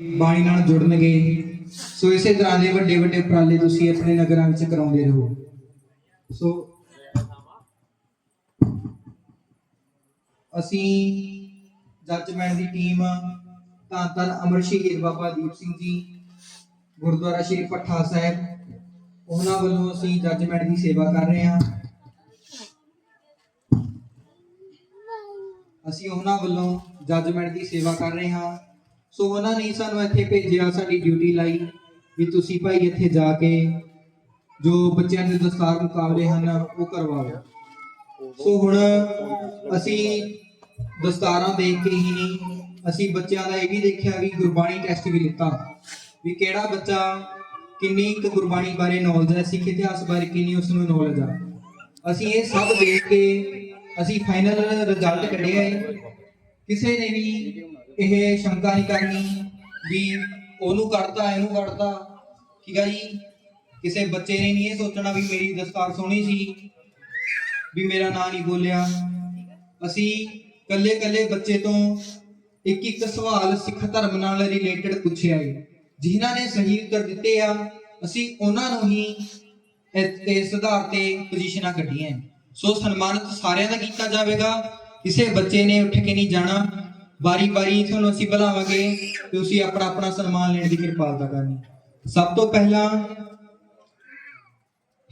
ਬਾਣੀ ਨਾਲ ਜੁੜਨਗੇ। ਸੋ ਇਸੇ ਤਰ੍ਹਾਂ ਦੇ ਵੱਡੇ ਵੱਡੇ ਉਪਰਾਲੇ ਤੁਸੀਂ ਆਪਣੇ ਨਗਰਾਂ ਵਿੱਚ ਕਰਾਉਂਦੇ ਰਹੋ। ਸੋ ਅਸੀਂ ਜੱਜਮੈਂਟ ਦੀ ਟੀਮ ਧੰਨ ਧੰਨ ਅਮਰ ਸ਼ਹੀਦ ਬਾਬਾ ਦੀਪ ਸਿੰਘ ਜੀ, ਗੁਰਦੁਆਰਾ ਸ਼੍ਰੀ ਭੱਠਾ ਸਾਹਿਬ, ਉਹਨਾਂ ਵੱਲੋਂ ਅਸੀਂ ਜੱਜਮੈਂਟ ਦੀ ਸੇਵਾ ਕਰ ਰਹੇ ਹਾਂ। ਅਸੀਂ ਉਹਨਾਂ ਵੱਲੋਂ ਜੱਜਮੈਂਟ ਦੀ ਸੇਵਾ ਕਰ ਰਹੇ ਹਾਂ। ਸੋ ਉਹਨਾਂ ਨੇ ਸਾਨੂੰ ਇੱਥੇ ਭੇਜਿਆ, ਸਾਡੀ ਡਿਊਟੀ ਲਾਈ ਵੀ ਤੁਸੀਂ ਭਾਈ ਇੱਥੇ ਜਾ ਕੇ ਜੋ ਬੱਚਿਆਂ ਦੇ ਦਸਤਾਰ ਮੁਕਾਬਲੇ ਹਨ, ਉਹ ਕਰਵਾਓ। ਸੋ ਹੁਣ ਅਸੀਂ ਦਸਤਾਰਾਂ ਦੇਖ ਕੇ ਹੀ ਨਹੀਂ, ਅਸੀਂ ਬੱਚਿਆਂ ਦਾ ਇਹ ਵੀ ਦੇਖਿਆ ਵੀ ਗੁਰਬਾਣੀ ਟੈਸਟ ਵੀ ਲਿੱਤਾ ਵੀ ਕਿਹੜਾ ਬੱਚਾ ਕਿੰਨੀ ਕੁ ਗੁਰਬਾਣੀ ਬਾਰੇ ਨੌਲੇਜ ਹੈ, ਸਿੱਖ ਇਤਿਹਾਸ ਬਾਰੇ ਕਿੰਨੀ ਉਸ ਨੂੰ ਨੌਲੇਜ ਆ। ਅਸੀਂ ਇਹ ਸਭ ਦੇਖ ਕੇ ਅਸੀਂ ਫਾਈਨਲ ਰਿਜ਼ਲਟ ਕੱਢਿਆ ਹੈ ਕਿਸੇ ਨੇ ਵੀ ਇਹ ਸ਼ੰਕਾ ਨਹੀਂ ਕਰਨੀ ਵੀ ਉਹਨੂੰ ਕੱਢਤਾ, ਇਹਨੂੰ ਕੱਢਤਾ। ਠੀਕ ਆ ਜੀ? ਕਿਸੇ ਬੱਚੇ ਨੇ ਨਹੀਂ ਇਹ ਸੋਚਣਾ ਵੀ ਮੇਰੀ ਦਸਤਾਰ ਸੋਹਣੀ ਸੀ, ਵੀ ਮੇਰਾ ਨਾਂ ਨਹੀਂ ਬੋਲਿਆ। ਅਸੀਂ ਕੱਲੇ ਕੱਲੇ ਬੱਚੇ ਤੋਂ ਇੱਕ ਇੱਕ ਸਵਾਲ ਸਿੱਖ ਧਰਮ ਨਾਲ ਰਿਲੇਟਡ ਪੁੱਛਿਆ ਏ ਜਿਨ੍ਹਾਂ ਨੇ ਸਹੀ ਉੱਤਰ ਦਿੱਤੇ ਆ, ਅਸੀਂ ਉਹਨਾਂ ਨੂੰ ਹੀ ਇਸ ਆਧਾਰ ਤੇ ਪੋਜੀਸ਼ਨਾਂ ਕੱਢੀਆਂ ਸੋ ਸਨਮਾਨਿਤ ਸਾਰਿਆਂ ਦਾ ਕੀਤਾ ਜਾਵੇਗਾ। ਕਿਸੇ ਬੱਚੇ ਨੇ ਉੱਠ ਕੇ ਨਹੀਂ ਜਾਣਾ। ਵਾਰੀ ਵਾਰੀ ਤੁਹਾਨੂੰ ਅਸੀਂ ਬੁਲਾਵਾਂਗੇ ਤੇ ਤੁਸੀਂ ਆਪਣਾ ਆਪਣਾ ਸਨਮਾਨ ਲੈਣ ਦੀ ਕਿਰਪਾਲਤਾ ਕਰਨੀ। ਸਭ ਤੋਂ ਪਹਿਲਾਂ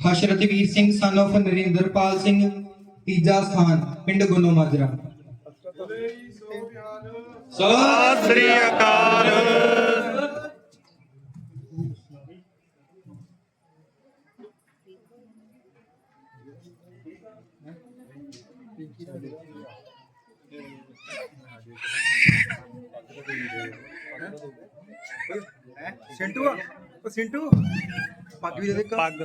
ਹਸ਼ਰਤ ਵੀਰ ਸਿੰਘ son of ਨਰਿੰਦਰਪਾਲ ਸਿੰਘ ਤੀਜਾ ਸਥਾਨ ਪਿੰਡ ਗੁੰਨੋ ਮਾਜਰਾ। ਸਤਿ ਸ੍ਰੀ ਅਕਾਲ। ਸਿੰਟੂ ਆ ਉਹ ਸਿੰਟੂ ਪੱਗ ਵੀ ਦੇ ਦੇ ਪੱਗ।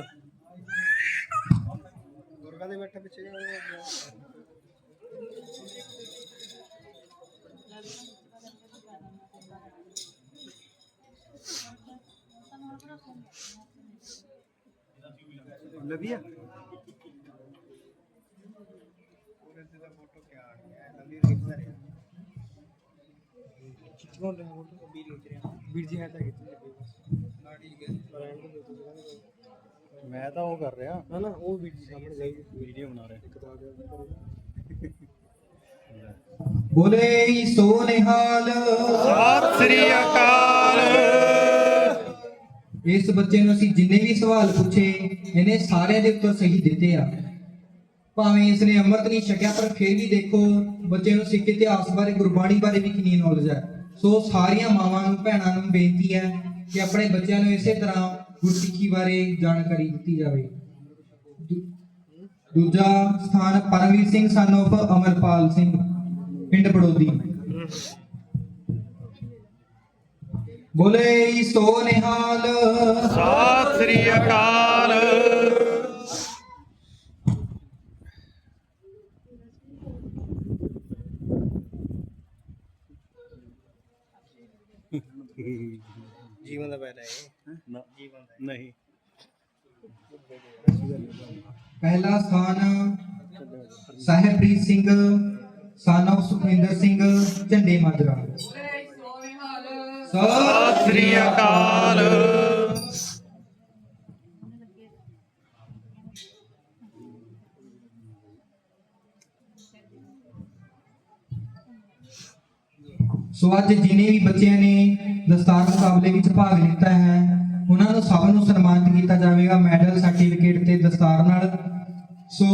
ਦੁਰਗਾ ਦੇ ਬੈਠੇ ਪਿੱਛੇ ਲਵੀਆ ਵੀਰ ਜੀ ਹੈ ਤਾਂ ਮੈਂ ਤਾਂ ਉਹ ਕਰ ਰਿਹਾ। ਨਾ ਨਾ ਉਹ ਵੀਰ ਜੀ ਸਾਹਮਣੇ ਜਾਈ। ਵੀਡੀਓ ਬਣਾ ਰਿਹਾ। ਇੱਕ ਤਾਂ ਬੋਲੇ ਸੋ ਨਿਹਾਲ ਸਤਿ ਸ੍ਰੀ ਅਕਾਲ। ਇਸ ਬੱਚੇ ਨੂੰ ਅਸੀਂ ਜਿੰਨੇ ਵੀ ਸਵਾਲ ਪੁੱਛੇ ਇਹਨੇ ਸਾਰਿਆਂ ਦੇ ਉੱਤਰ ਸਹੀ ਦਿੱਤੇ ਆ। ਭਾਵੇਂ ਇਸ ਨੇ ਅੰਮ੍ਰਿਤ ਨਹੀਂ ਛਕਿਆ ਪਰ ਫਿਰ ਵੀ ਦੇਖੋ ਬੱਚੇ ਨੂੰ ਸਿੱਖ ਇਤਿਹਾਸ ਬਾਰੇ ਗੁਰਬਾਣੀ ਬਾਰੇ ਵੀ ਕਿੰਨੀ ਨੌਲੇਜ ਹੈ। ਸੋ ਸਾਰੀਆਂ ਮਾਵਾਂ ਨੂੰ, ਭੈਣਾਂ ਨੂੰ ਬੇਨਤੀ ਹੈ ਕਿ ਆਪਣੇ ਬੱਚਿਆਂ ਨੂੰ ਇਸੇ ਤਰ੍ਹਾਂ ਗੁਰਸਿੱਖੀ ਬਾਰੇ ਜਾਣਕਾਰੀ ਦਿੱਤੀ ਜਾਵੇ। ਦੂਜਾ ਸਥਾਨ ਪਰਮਵੀਰ ਸਿੰਘ ਸਨ of ਅਮਰਪਾਲ ਸਿੰਘ, ਪਿੰਡ ਬੜੋਦੀ। ਬੋਲੇ ਸੋ ਨਿਹਾਲ। ਸਤਿ ਸ੍ਰੀ ਅਕਾਲ। ਜੀਵਨ ਦਾ ਪਹਿਲਾ ਹੈ ਨਾ, ਨਹੀਂ। ਪਹਿਲਾ ਸਥਾਨ ਸਾਹਿਬਪ੍ਰੀਤ ਸਿੰਘ son of ਸੁਖਵਿੰਦਰ ਸਿੰਘ ਝੰਡੇ ਮਾਜਰਾ। ਸਤਿ ਸ੍ਰੀ ਅਕਾਲ। ਸੋ ਅੱਜ ਜਿਨੇ ਵੀ ਬੱਚਿਆਂ ਨੇ ਦਸਤਾਰ ਮੁਕਾਬਲੇ ਵਿੱਚ ਭਾਗ ਲਿੱਤਾ ਹੈ, ਉਹਨਾਂ ਨੂੰ ਸਭ ਨੂੰ ਸਨਮਾਨਿਤ ਕੀਤਾ ਜਾਵੇਗਾ ਮੈਡਲ ਸਰਟੀਫਿਕੇਟ ਤੇ ਦਸਤਾਰ ਨਾਲ। ਸੋ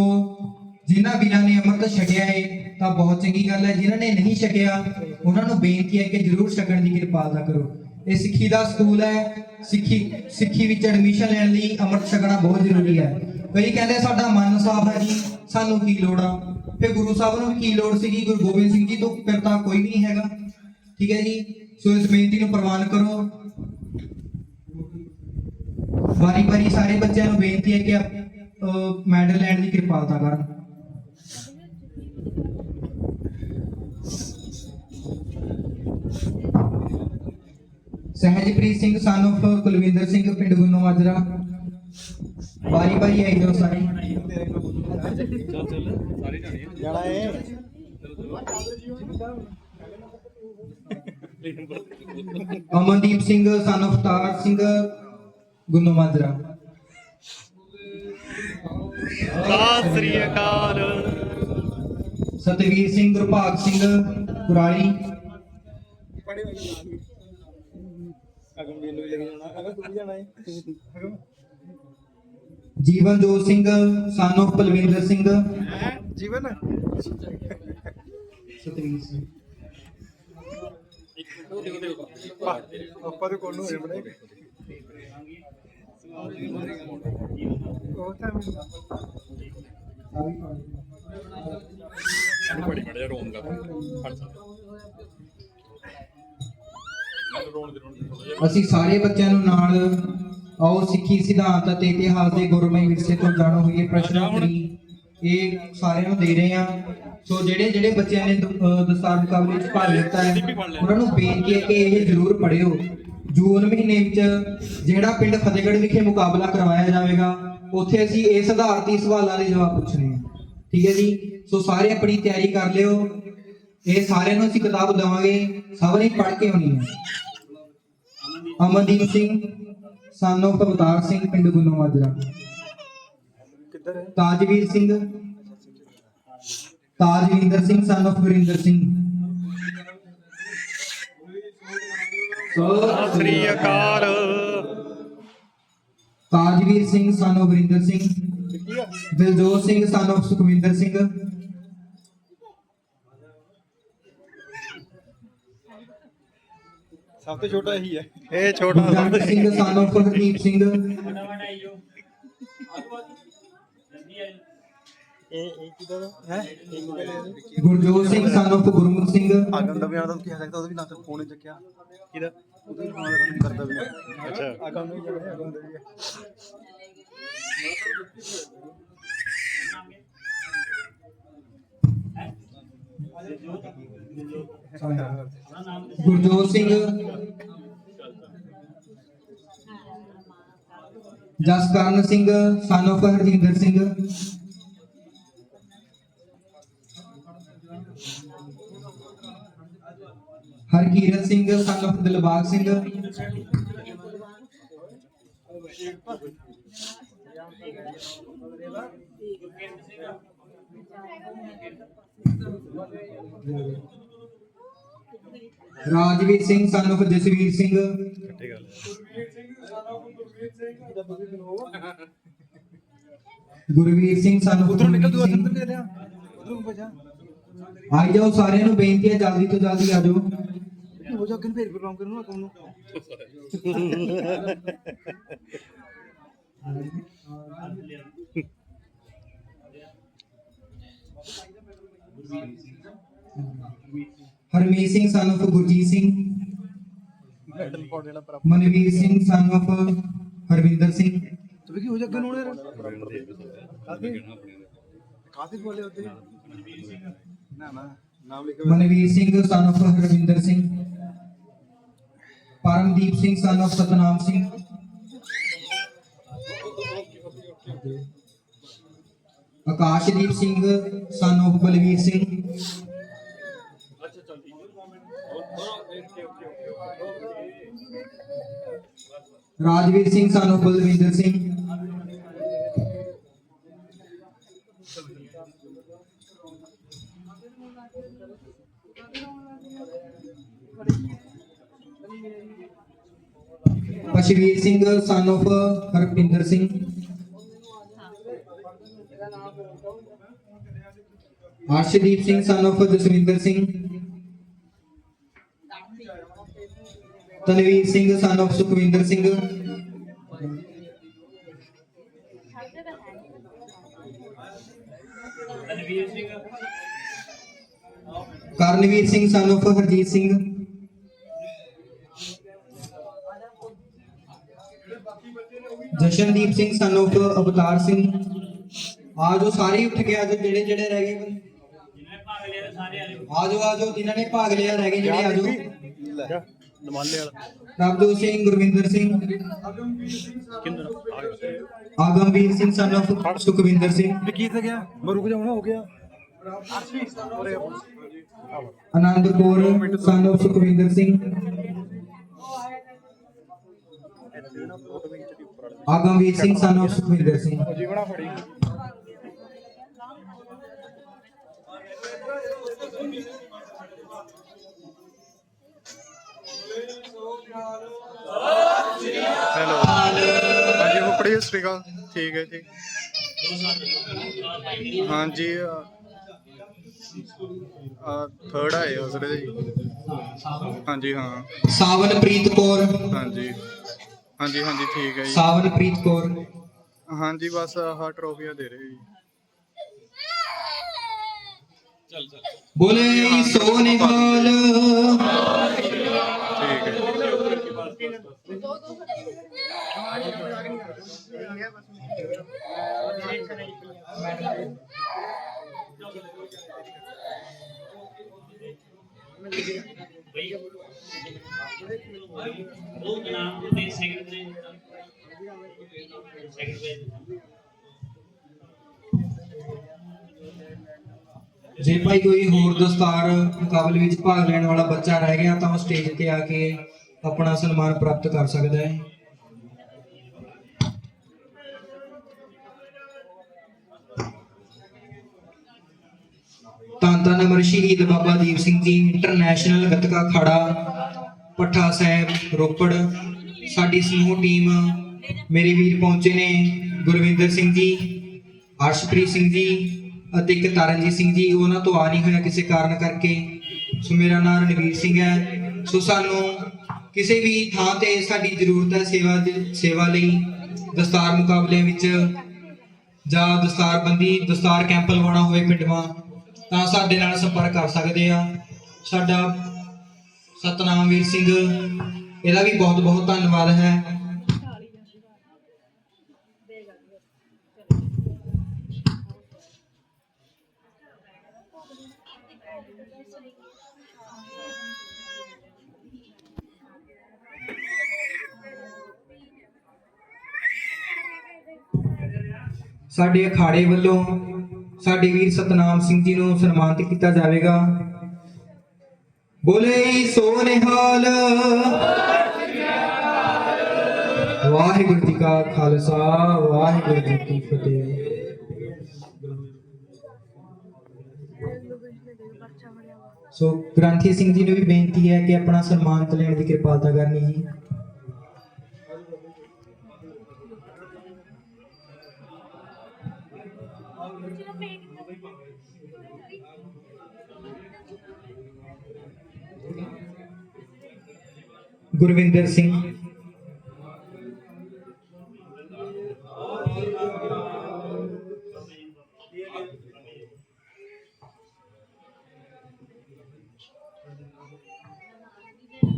ਜਿਨ੍ਹਾਂ ਵੀਰਾਂ ਨੇ ਅੰਮ੍ਰਿਤ ਛਕਿਆ ਹੈ ਤਾਂ ਬਹੁਤ ਚੰਗੀ ਗੱਲ ਹੈ। ਜਿਨ੍ਹਾਂ ਨੇ ਨਹੀਂ ਛਕਿਆ, ਉਹਨਾਂ ਨੂੰ ਬੇਨਤੀ ਹੈ ਕਿ ਜਰੂਰ ਛਕਣ ਦੀ ਕਿਰਪਾਲਤਾ ਕਰੋ। ਇਹ ਸਿੱਖੀ ਦਾ ਸਕੂਲ ਹੈ। ਸਿੱਖੀ ਸਿੱਖੀ ਵਿੱਚ ਐਡਮਿਸ਼ਨ ਲੈਣ ਲਈ ਅੰਮ੍ਰਿਤ ਛਕਣਾ ਬਹੁਤ ਜ਼ਰੂਰੀ ਹੈ। ਕਈ ਕਹਿੰਦੇ ਸਾਡਾ ਮਨ ਸਾਫ਼ ਹੈ ਜੀ, ਸਾਨੂੰ ਕੀ ਲੋੜ ਆ? ਫਿਰ ਗੁਰੂ ਸਾਹਿਬ ਨੂੰ ਵੀ ਕੀ ਲੋੜ ਸੀਗੀ? ਗੁਰੂ ਗੋਬਿੰਦ ਸਿੰਘ ਜੀ ਤੋਂ ਫਿਰ ਤਾਂ ਕੋਈ ਵੀ ਨਹੀਂ ਹੈਗਾ। ਠੀਕ ਹੈ ਜੀ? ਸੋ ਇਸ ਬੇਨਤੀ ਨੂੰ ਪ੍ਰਵਾਨ ਕਰੋ। ਵਾਰੀ ਵਾਰੀ ਸਾਰੇ ਬੱਚਿਆਂ ਨੂੰ ਬੇਨਤੀ ਹੈ ਕਿ ਅਹ, ਮੈਡਲ ਲੈਣ ਦੀ ਕਿਰਪਾਲਤਾ ਕਰਨ। ਸਹਿਜਪ੍ਰੀਤ ਸਿੰਘ of ਕੁਲਵਿੰਦਰ ਸਿੰਘ ਪਿੰਡ ਗੁੰਨੋ ਮਾਜਰਾ। ਵਾਰੀ ਵਾਰੀ ਆਈ ਜਾਓ ਸਾਰੇ। ਜਾਣਾ ਹੈ। ਅਮਨਦੀਪ ਸਿੰਘ son of ਤਾਰ ਸਿੰਘ ਗੁੰਨੂ ਮਾਜਰਾ ਸਤਿ ਸ੍ਰੀ ਅਕਾਲ। ਸਤਵੀਰ ਸਿੰਘ ਗੁਰਭਾਗ ਸਿੰਘ ਕੁਰਾਲੀ। ਅਗਮ ਵੀ ਨੂੰ ਲੱਗ ਜਾਣਾ ਅਗਮ ਤੂੰ ਵੀ ਜਾਣਾ ਹੈ ਅਗਮ ਜੀਵਨਜੋਤ ਸਿੰਘ son of ਬਲਵਿੰਦਰ ਸਿੰਘ। ਜੀਵਨ? ਸਤਵੀਰ ਸਿੰਘ। ਪਾਪਾ ਦੇ ਕੋਲ ਨੂੰ ਹੋਏ ਬੜੇ ਉਹ ਤਾਂ ਬੜੀ ਬੜਾ ਰੋਣ ਦਾ ਫੜ ਸਕਦਾ ਰੋਣ ਦੇ ਰੋਣ ਦੇ ਥੋੜ੍ਹਾ ਜਿਹਾ। ਅਸੀਂ ਸਾਰੇ ਬੱਚਿਆਂ ਨੂੰ ਨਾਲ ਆਓ ਸਿੱਖੀ ਸਿਧਾਂਤ ਅਤੇ ਇਤਿਹਾਸ ਦੇ ਗੁਰਮਈ ਵਿਰਸੇ ਤੋਂ ਜਾਣੂ ਹੋਈਏ। ਪ੍ਰਸ਼ਨਾਵਲੀ ਇਹ ਸਾਰਿਆਂ ਨੂੰ ਦੇ ਰਹੇ ਹਾਂ। ਸੋ ਜਿਹੜੇ ਜਿਹੜੇ ਬੱਚਿਆਂ ਨੇ ਦਸਤਾਰ ਮੁਕਾਬਲੇ ਵਿੱਚ ਭਾਗ ਲਿੱਤਾ ਹੈ ਉਹਨਾਂ ਨੂੰ ਬੇਨਤੀ ਹੈ ਕਿ ਇਹ ਜ਼ਰੂਰ ਪੜ੍ਹਿਓ। ਜੂਨ ਮਹੀਨੇ ਵਿੱਚ ਜਿਹੜਾ ਪਿੰਡ ਫਤਿਹਗੜ੍ਹ ਵਿਖੇ ਮੁਕਾਬਲਾ ਕਰਵਾਇਆ ਜਾਵੇਗਾ ਉੱਥੇ ਅਸੀਂ ਇਸ ਆਧਾਰ ਤੇ ਸਵਾਲਾਂ ਦੇ ਜਵਾਬ ਪੁੱਛਣੇ ਆ। ਠੀਕ ਹੈ ਜੀ? ਸੋ ਸਾਰੇ ਆਪਣੀ ਤਿਆਰੀ ਕਰ ਲਿਓ। ਇਹ ਸਾਰਿਆਂ ਨੂੰ ਅਸੀਂ ਕਿਤਾਬ ਦੇਵਾਂਗੇ। ਸਭ ਨੇ ਪੜ੍ਹ ਕੇ ਆਉਣੀ ਹੈ। ਅਮਨਦੀਪ ਸਿੰਘ ਸਾਨੋ ਅਵਤਾਰ ਸਿੰਘ ਪਿੰਡ ਗੁੰਨੋ ਮਾਜਰਾ। ਕਿੱਧਰ ਹੈ? Tajveer Singh Tajvinder Singh son of Gurinder Singh. ਸੋ ਸਤਿ ਸ੍ਰੀ ਅਕਾਲ। Tajveer Singh son of Gurinder Singh. Diljot Singh son of Sukhwinder Singh. ਸਭ ਤੋਂ ਛੋਟਾ ਇਹੀ ਹੈ। ਇਹ ਛੋਟਾ ਸਿੰਘ son of ਹਰਦੀਪ ਸਿੰਘ ਇਹ ਇਹ ਕਿਦਾਂ ਦਾ ਹੈ ਇਹ ਕਿਦਾਂ ਦਾ ਗੁਰਜੋਤ ਸਿੰਘ son of ਗੁਰਮੁਖ ਸਿੰਘ ਆਗਮ ਦਾ ਵੀ ਆਉਂਦਾ ਕੀ ਸਕਦਾ ਉਹਦਾ ਵੀ ਨਾ ਤੇ ਫੋਨ ਹੀ ਚੱਕਿਆ ਕਿਹਦਾ ਉਹਦਾ ਵੀ ਫੋਨ ਰਨ ਕਰਦਾ ਵੀ ਅੱਛਾ ਆਗਮ ਨੂੰ ਵੀ ਆਗਮ ਦਾ ਵੀ ਹੈ। Gurjot Singh Jaskaran Singh son of Harjinder Singh Harkirat Singh of Dilbag Singh. Rajveer Singh of Jasvir Singh. Gurveer Singh of ਉਧਰੋਂ ਨਿਕਲ ਤੂੰ ਗੁਰਮੀਤ ਅੰਦਰ ਸਿੰਘ। ਦੇ ਲਿਆ ਉਧਰੋਂ ਭਜਾ ਆਈ ਜਾਓ ਸਾਰਿਆਂ ਨੂੰ ਬੇਨਤੀ ਹੈ ਜਲਦੀ ਤੋਂ ਜਲਦੀ ਆ ਜਾਓ। ਫੇਰ ਪ੍ਰੋਗਰਾਮ ਕਰਨ ਨੂੰ ਅਕਾਊਂਟ ਨੂੰ। Harmeet Singh son of Gurjeet Singh. Manveer Singh son of Harvinder Singh. ਤੂੰ ਕੀ ਹੋ ਜਾ ਕਿਨ ਹੋਣੇ ਕਾਫੀ ਬੋਲੇ ਲਿਖ Manveer Singh son of Harvinder Singh. Paramdeep Singh son of Satnam Singh Akashdeep Singh son of Balvir Singh Rajveer Singh son of Balwinder Singh ਪਸ਼ਵੀਰ Singh son of Harpinder Singh Arshdeep Singh son of Jaswinder Singh Tanveer Singh son of Sukhwinder Singh Karanveer Singh son of Harjeet Singh Jashandeep Singh son of Avtar Singh. ਆ ਜੋ ਸਾਰੇ ਉੱਠ ਕੇ ਆ ਜਾਓ ਜਿਹੜੇ ਜਿਹੜੇ ਰਹਿ ਗਏ। ਆ ਜਾਓ ਆ ਜਾਓ ਜਿਨ੍ਹਾਂ ਨੇ ਭਾਗ ਲਿਆ ਰਹਿ ਗਏ ਜਿਹੜੇ ਆ ਜਾਓ। ਜਾ ਨਮਾਲੇ ਵਾਲਾ ਪ੍ਰਭਜੋਤ ਸਿੰਘ ਗੁਰਵਿੰਦਰ ਸਿੰਘ। Agamveer Singh son of Sukhwinder Singh. ਕੀ ਤੇ ਗਿਆ? ਮੈਂ ਰੁਕ ਜਾਉਣਾ ਹੋ ਗਿਆ। ਕੌਰ ਸਾਨੂੰ ਸੁਖਵਿੰਦਰ ਸਿੰਘ। ਆਗਮਵੀਰ ਸਿੰਘ ਸਾਨੂੰ ਸੁਖਵਿੰਦਰ ਸਿੰਘ ਜੀਵਣਾ ਫੜੀ ਹੈਲੋ। ਹਾਂਜੀ ਫੁੱਫੜੀ ਸਤਿ ਸ਼੍ਰੀ ਅਕਾਲ। ਠੀਕ ਹੈ ਜੀ। ਹਾਂਜੀ ਆ ਥਰਡ ਆਏ ਉਸ ਦੇ ਜੀ। ਹਾਂਜੀ ਹਾਂ। ਸਾਵਨਪ੍ਰੀਤ ਕੌਰ। ਹਾਂਜੀ। ਹਾਂਜੀ ਹਾਂਜੀ ਠੀਕ ਹੈ ਜੀ। ਸਾਵਨਪ੍ਰੀਤ ਕੌਰ। ਹਾਂਜੀ ਬਸ ਆਹ ਟਰੋਫੀਆਂ ਦੇ ਰਹੇ ਜੀ। ਬੋਲੇ ਸੋ ਨਿਹਾਲ ਠੀਕ ਹੈ ਉਹ ਨਾਮ ਦੇ ਸੈਕਟਰੀ ਸੈਕਟਰੀ ਜੇ ਭਾਈ ਕੋਈ ਹੋਰ ਦਸਤਾਰ ਮੁਕਾਬਲੇ ਵਿੱਚ ਭਾਗ ਲੈਣ ਵਾਲਾ ਬੱਚਾ ਰਹਿ ਗਿਆ ਤਾਂ ਉਹ ਸਟੇਜ ਤੇ ਆ ਕੇ ਆਪਣਾ ਸਨਮਾਨ ਪ੍ਰਾਪਤ ਕਰ ਸਕਦਾ ਹੈ। ਧੰਨ ਧੰਨ ਅਮਰ ਸ਼ਹੀਦ ਬਾਬਾ ਦੀਪ ਸਿੰਘ ਜੀ ਇੰਟਰਨੈਸ਼ਨਲ ਗੱਤਕਾ ਅਖਾੜਾ ਪੱਠਾ ਸਾਹਿਬ, ਰੋਪੜ। ਸਾਡੀ ਸਮੂਹ ਟੀਮ ਮੇਰੇ ਵੀਰ ਪਹੁੰਚੇ ਨੇ, ਗੁਰਵਿੰਦਰ ਸਿੰਘ ਜੀ ਅਰਸ਼ਪ੍ਰੀਤ ਸਿੰਘ ਜੀ ਅਤੇ ਇੱਕ ਤਰਨਜੀਤ ਸਿੰਘ ਜੀ। ਉਹਨਾਂ ਤੋਂ ਆ ਨਹੀਂ ਹੋਇਆ ਕਿਸੇ ਕਾਰਨ ਕਰਕੇ। ਸੋ ਮੇਰਾ ਨਾਮ ਰਣਵੀਰ ਸਿੰਘ ਹੈ। ਸੋ ਸਾਨੂੰ ਕਿਸੇ ਵੀ ਥਾਂ ਤੇ ਸਾਡੀ ਜ਼ਰੂਰਤ ਹੈ ਸੇਵਾ ਦੀ ਸੇਵਾ ਲਈ, ਦਸਤਾਰ ਮੁਕਾਬਲੇ ਵਿੱਚ ਜਾਂ ਦਸਤਾਰਬੰਦੀ, ਦਸਤਾਰ ਕੈਂਪ ਲਵਾਉਣਾ ਹੋਵੇ ਪਿੰਡਾਂ ਤਾਂ ਸਾਡੇ ਨਾਲ ਸੰਪਰਕ ਕਰ ਸਕਦੇ ਆ। ਸਾਡਾ ਸਤਨਾਮ ਵੀਰ ਸਿੰਘ, ਇਹਦਾ ਵੀ ਬਹੁਤ ਬਹੁਤ ਧੰਨਵਾਦ ਹੈ। ਸਾਡੇ ਅਖਾੜੇ ਵੱਲੋਂ ਸਾਡੇ ਵੀਰ ਸਤਨਾਮ ਸਿੰਘ ਜੀ ਨੂੰ ਸਨਮਾਨਿਤ ਕੀਤਾ ਜਾਵੇਗਾ। ਬੋਲੇ ਸੋ ਨਿਹਾਲ ਵਾਹਿਗੁਰੂ ਜੀ ਕਾ ਖਾਲਸਾ, ਵਾਹਿਗੁਰੂ ਜੀ ਕੀ ਫਤਿਹ। ਸੋ ਗ੍ਰੰਥੀ ਸਿੰਘ ਜੀ ਨੂੰ ਵੀ ਬੇਨਤੀ ਹੈ ਕਿ ਆਪਣਾ ਸਨਮਾਨਿਤ ਲੈਣ ਦੀ ਕਿਰਪਾਲਤਾ ਕਰਨੀ ਜੀ। ਗੁਰਵਿੰਦਰ ਸਿੰਘ।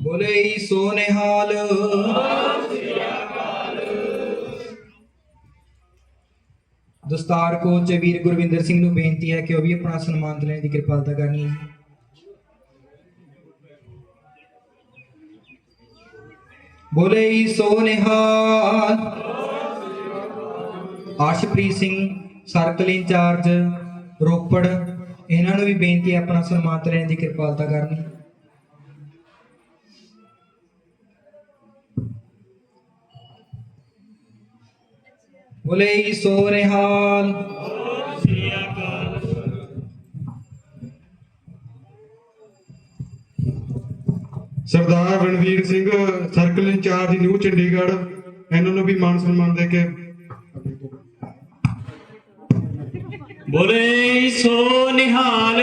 ਬੋਲੇ ਸੋ ਦਸਤਾਰ ਕੋਚ ਵੀਰ ਗੁਰਵਿੰਦਰ ਸਿੰਘ ਨੂੰ ਬੇਨਤੀ ਹੈ ਕਿ ਉਹ ਵੀ ਆਪਣਾ ਸਨਮਾਨ ਦੇਣ ਦੀ ਕਿਰਪਾਲਤਾ ਕਰਨੀ ਹੈ। ਬੋਲੇ ਸੋ ਨਿਹਾਲ ਆਸ਼ਪ੍ਰੀਤ ਸਿੰਘ, ਸਰਕਲ ਇੰਚਾਰਜ, ਰੋਪੜ। ਇਹਨਾਂ ਨੂੰ ਵੀ ਬੇਨਤੀ ਹੈ ਆਪਣਾ ਸਨਮਾਨ ਰਹਿਣ ਦੀ ਕਿਰਪਾਲਤਾ ਕਰਨੀ। ਬੋਲੇ ਸੋ ਨਿਹਾਲ Sardar Ranveer Singh circle incharge new Chandigarh ਇਹਨਾਂ ਨੂੰ ਵੀ ਮਾਨ ਸਨਮਾਨ ਦੇ ਕੇ। ਬੋਲੇ ਸੋ ਨਿਹਾਲ।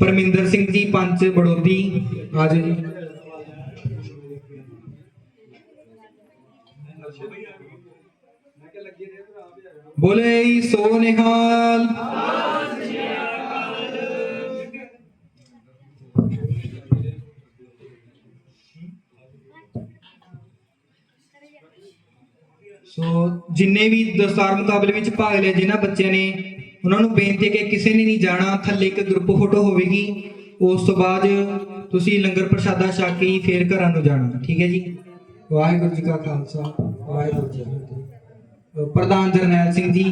ਪਰਮਿੰਦਰ ਸਿੰਘ ਜੀ ਪੰਚ ਬੜੋਦੀ। ਆਜੋ ਜੀ। ਬੋਲੇ ਸੋ ਨਿਹਾਲ ਸੋ ਜਿੰਨੇ ਵੀ ਦਸਤਾਰ ਮੁਕਾਬਲੇ ਵਿੱਚ ਭਾਗ ਲਿਆ ਜਿਨ੍ਹਾਂ ਬੱਚਿਆਂ ਨੇ, ਉਹਨਾਂ ਨੂੰ ਬੇਨਤੀ ਹੈ ਕਿ ਕਿਸੇ ਨੇ ਨਹੀਂ ਜਾਣਾ, ਥੱਲੇ ਇੱਕ ਗਰੁੱਪ ਫੋਟੋ ਹੋਵੇਗੀ। ਉਸ ਤੋਂ ਬਾਅਦ ਤੁਸੀਂ ਲੰਗਰ ਪ੍ਰਸ਼ਾਦਾ ਛਕ ਕੇ ਫੇਰ ਘਰਾਂ ਨੂੰ ਜਾਣਾ। ਠੀਕ ਹੈ ਜੀ? ਵਾਹਿਗੁਰੂ ਜੀ ਕਾ ਖਾਲਸਾ, ਵਾਹਿਗੁਰੂ ਜੀ ਕੀ ਫਤਿਹ। ਪ੍ਰਧਾਨ ਜਰਨੈਲ ਸਿੰਘ ਜੀ।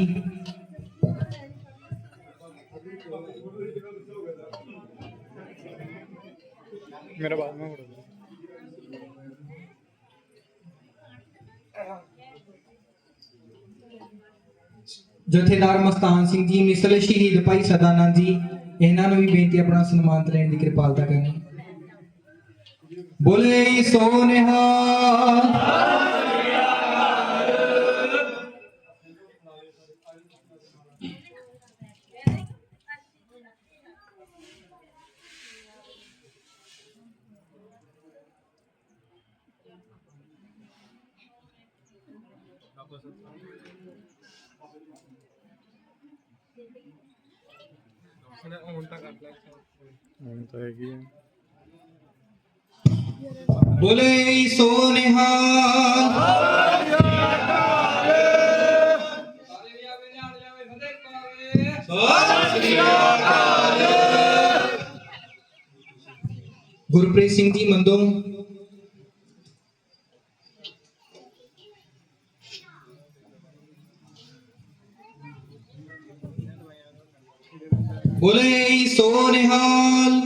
ਮੇਰਾ ਬਾਅਦ ਮੈਂ ਜਥੇਦਾਰ ਮਸਤਾਨ ਸਿੰਘ ਜੀ ਮਿਸਲ ਸ਼ਹੀਦ ਭਾਈ ਸਦਾਨੰਦ ਜੀ ਇਹਨਾਂ ਨੂੰ ਵੀ ਬੇਨਤੀ ਆਪਣਾ ਸਨਮਾਨਿਤ ਲੈਣ ਦੀ ਕਿਰਪਾਲਤਾ ਕਰਨੀ। ਬੋਲੇ ਸੋ ਨਿਹਾਲ ਹੁਣ ਤਾਂ ਹੈਗੀ ਹੈ ਬੋਲੇ ਸੋ ਨਿਹਾਲ ਗੁਰਪ੍ਰੀਤ ਸਿੰਘ ਜੀ ਮੰਦੋਂ। ਬੋਲੇ ਸੋ ਨਿਹਾਲ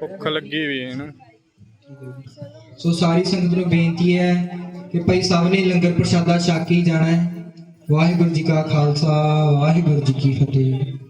ਭੁੱਖ ਲੱਗੀ ਵੀ ਹੈ ਨਾ। ਸੋ ਸਾਰੀ ਸੰਗਤ ਨੂੰ ਬੇਨਤੀ ਹੈ ਕਿ ਭਾਈ ਸਾਹਿਬ ਨੇ ਲੰਗਰ ਪ੍ਰਸ਼ਾਦਾ ਛਕ ਕੇ ਜਾਣਾ ਹੈ। ਵਾਹਿਗੁਰੂ ਜੀ ਕਾ ਖਾਲਸਾ ਵਾਹਿਗੁਰੂ ਜੀ ਕੀ ਫਤਿਹ।